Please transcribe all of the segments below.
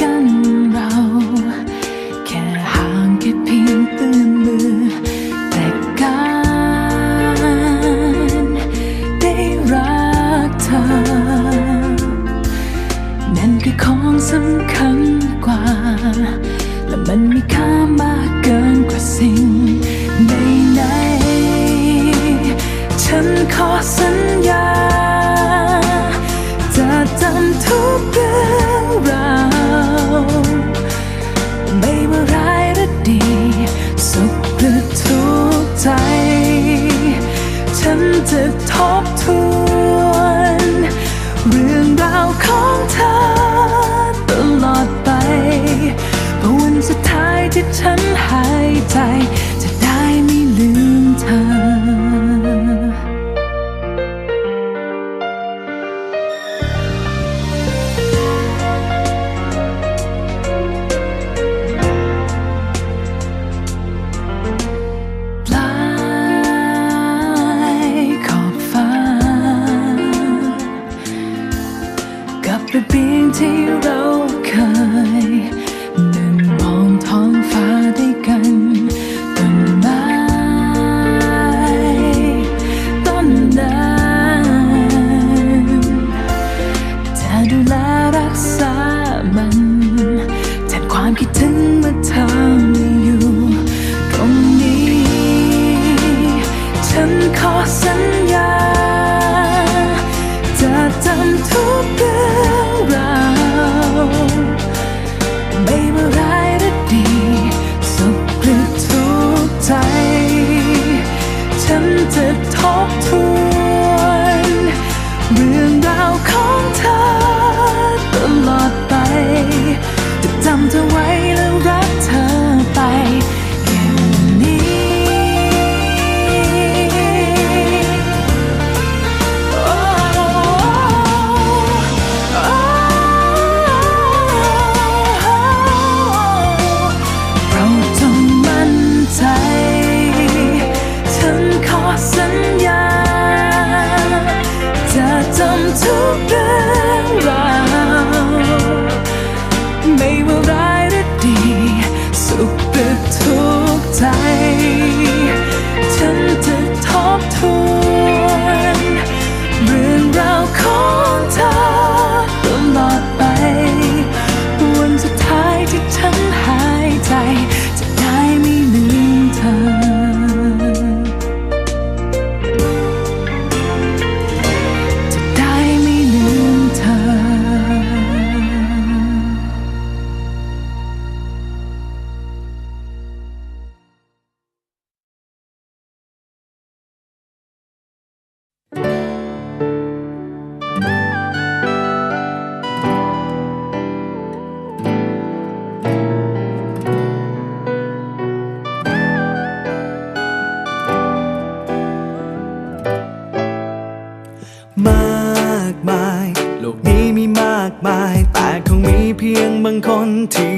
กันเรา แค่ห่างแค่เพียงเอื้อมมือ แต่การได้รักเธอน่นคืของสำคัญ แลรัำ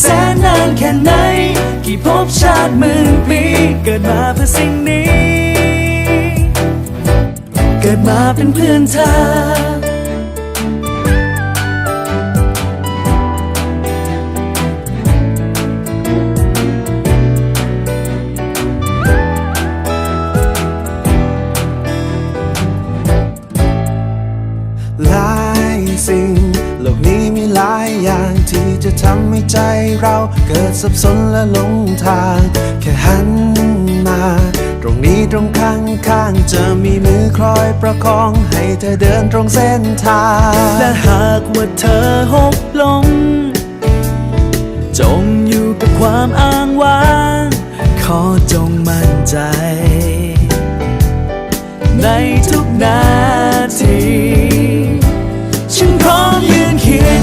แสนนานแค่ไหน กี่ภพชาติหมื่นปี เกิดมาเพื่อสิ่งนี้ เกิดมาเป็นเพื่อนเธอ ใจเราเกิดสับสนและหลงทาง แค่หันมา ตรงนี้ตรงข้างข้างจะมีมือคอยประคองให้เธอเดินตรงเส้นทาง และหากว่าเธอหกลงจงอยู่กับความอ้างว้าง ขอจงมั่นใจ ในทุกนาที ฉันพร้อม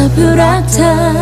สิ่งนี้เ